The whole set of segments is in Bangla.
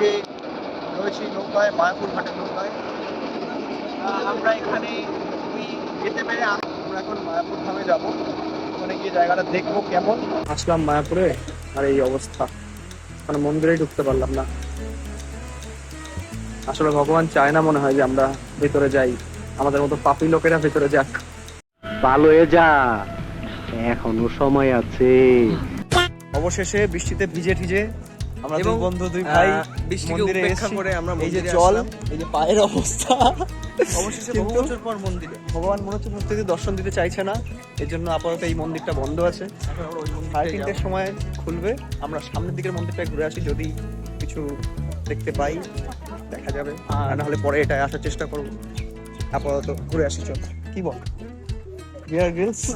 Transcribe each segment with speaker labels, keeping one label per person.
Speaker 1: আজকে রয়েছি নৌকায় মায়াপুর ঘাটের নৌকায়। আমরা এখানে খুবই যেতে পেরে আমরা এখন মায়াপুর ধামে যাব। ওখানে গিয়ে জায়গাটা দেখব কেমন। আসলাম মায়াপুরে আর এই অবস্থা। মানে মন্দিরেই ঢুকতে পারলাম না। আসলে ভগবান চায় না মনে হয় যে আমরা ভেতরে যাই। আমাদের মতো পাপি লোকেরা ভেতরে যাক।
Speaker 2: ভালো হয়ে যা। এখনও সময় আছে।
Speaker 1: অবশেষে বৃষ্টিতে ভিজে ঠিজে আমরা দুই
Speaker 3: এবং,
Speaker 1: বন্ধু দুই ভাই
Speaker 3: বৃষ্টিকে
Speaker 1: মন্দিরে
Speaker 3: উপেক্ষা
Speaker 1: এসেছি।
Speaker 3: করে আমরা
Speaker 1: এই যে
Speaker 3: মন্দিরে
Speaker 1: জল
Speaker 3: আসলাম।
Speaker 1: এই যে পায়ের অবস্থা।
Speaker 3: অবশেষে বহু
Speaker 1: কিন্তু-
Speaker 3: বছর পর মন্দিরে।
Speaker 1: ভগবান মনে হচ্ছে প্রত্যেকে দর্শন দিতে চাইছে না এর জন্য আপাতত এই মন্দিরটা বন্ধ আছে।
Speaker 3: এখন আমরা ওই
Speaker 1: সাড়ে
Speaker 3: মন্দিরে
Speaker 1: তিনটের সময় খুলবে। আমরা সামনের দিকের মন্দিরটা ঘুরে আসি যদি কিছু দেখতে পাই দেখা যাবে। আর না হলে পরে এটা আসার চেষ্টা করব। আপাতত ঘুরে আসি চল। কি বল? বিয়ার গ্রিলস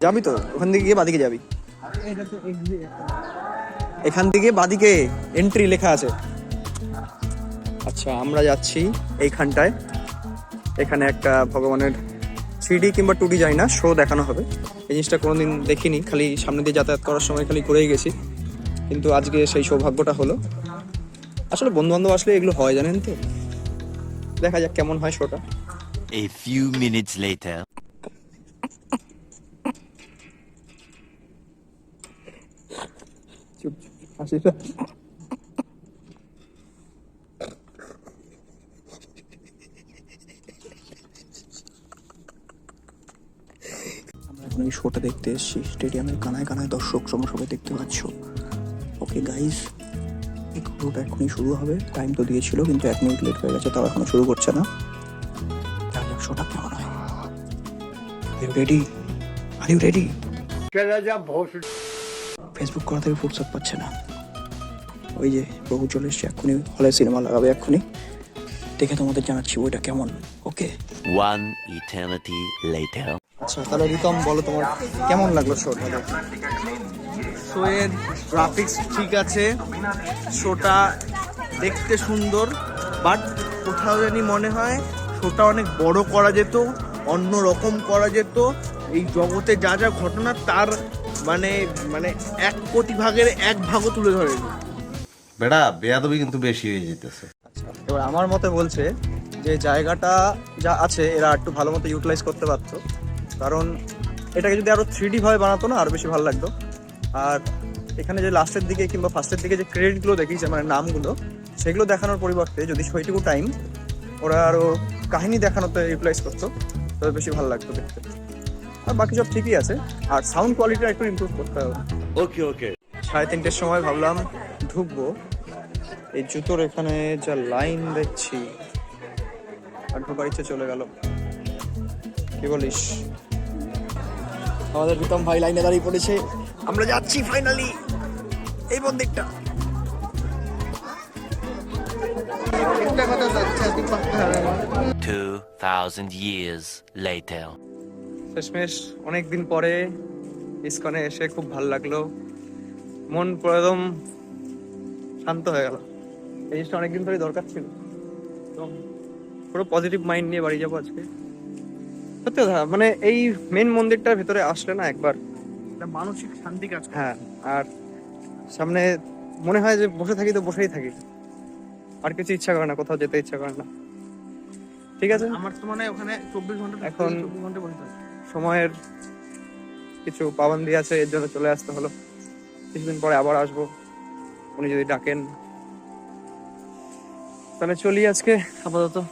Speaker 1: যাবি তো? ওখান থেকে গিয়ে বাদিকে যাবি। এখান থেকে বাদিকে এন্ট্রি লেখা আছে। আচ্ছা আমরা যাচ্ছি এইখানটায়। এখানে একটা ভগবানের থ্রি কিংবা টু ডি যায় না শো দেখানো হবে। এই জিনিসটা কোনোদিন দেখিনি, খালি সামনে দিয়ে যাতায়াত করার সময় খালি করেই গেছি। কিন্তু আজকে সেই সৌভাগ্যটা হলো। আসলে বন্ধু বান্ধব আসলে এগুলো হয়, জানেন তো? দেখা যাক কেমন হয় শোটা
Speaker 4: A few minutes later.
Speaker 1: এখন এই শোটা দেখতে এসেছি স্টেডিয়ামের কানায় কানায় দর্শক সবাই দেখতে পাচ্ছ। ওকে গাইস শোটা এখনই শুরু হবে। টাইম তো দিয়েছিল, কিন্তু এক মিনিট লেট হয়ে গেছে, তাও এখনও শুরু করছে না। শোটা কেমন হয় ready are you ready Facebook করা থেকে ফুরসত পাচ্ছে না। ওই যে প্রভু চলে এসছে এক্ষুনি হলে সিনেমা লাগাবে এক্ষুনি। দেখে তোমাদের জানাচ্ছি ওইটা কেমন ওকে?
Speaker 4: One eternity later.
Speaker 1: আচ্ছা তাহলে রিতম বলো তোমার কেমন লাগল শোটা
Speaker 3: শোয়ের গ্রাফিক্স ঠিক আছে শোটা দেখতে সুন্দর বাট কোথাও জানি মনে হয় শোটা অনেক বড় করা যেত অন্য রকম করা যেত। এই জগতে যা যা ঘটনা তার মানে মানে এক কোটি ভাগের এক ভাগও তুলে ধরেনি।
Speaker 5: বেড়া বেয়াদবি কিন্তু বেশি হয়ে যেতেছে
Speaker 1: আচ্ছা এবার আমার মতে বলছে যে জায়গাটা যা আছে এরা একটু ভালো মতো ইউটিলাইজ করতে পারতো। কারণ এটাকে যদি আরও থ্রি ডি ভাবে বানাতো না আরও বেশি ভালো লাগতো। আর এখানে যে লাস্টের দিকে কিংবা ফার্স্টের দিকে যে ক্রেডিটগুলো দেখিয়েছে মানে নামগুলো সেগুলো দেখানোর পরিবর্তে যদি সেইটুকু টাইম ওরা আরও কাহিনী দেখানোতে ইউটিলাইজ করতো তবে বেশি ভালো লাগতো দেখতে। আর বাকি সব ঠিকই আছে। আর সাউন্ড কোয়ালিটিটা একটু ইমপ্রুভ করতে হবে।
Speaker 5: ওকে ওকে
Speaker 1: সাড়ে তিনটের সময় ভাবলাম ঢুকবো। এই জুতোর এখানে যা লাইন দেখছি আর ঢোকার ইচ্ছে চলে গেল। কি বলিস? আমাদের প্রীতম ভাই লাইনে দাঁড়িয়ে পড়েছে। আমরা যাচ্ছি ফাইনালি এই মন্দিরটা।
Speaker 4: Two thousand years later.
Speaker 1: শেষমেশ অনেকদিন পরে ইসকনে এসে খুব ভালো লাগল। মন একদম শান্ত হয়ে গেল। এই জিনিসটা অনেকদিন ধরে দরকার ছিল। একদম পুরো পজিটিভ মাইন্ড নিয়ে বাড়ি যাব আজকে। সত্যি কথা মানে এই মেন মন্দিরটার ভেতরে আসলে না একবার
Speaker 3: মানসিক শান্তি কাজ
Speaker 1: হ্যাঁ আর সামনে মনে হয় যে বসে থাকি তো বসেই থাকি। আর কিছু ইচ্ছা করে না কোথাও যেতে ইচ্ছা করে না। ঠিক আছে?
Speaker 3: আমার তো মানে ওখানে চব্বিশ ঘণ্টা
Speaker 1: এখন-
Speaker 3: চব্বিশ ঘণ্টা বসে থাকি।
Speaker 1: সময়ের কিছু পাবন্দি আছে, এর জন্য চলে আসতে হলো। কিছুদিন পরে আবার আসব। উনি যদি ডাকেন। তাহলে চলি আজকে, আপাতত।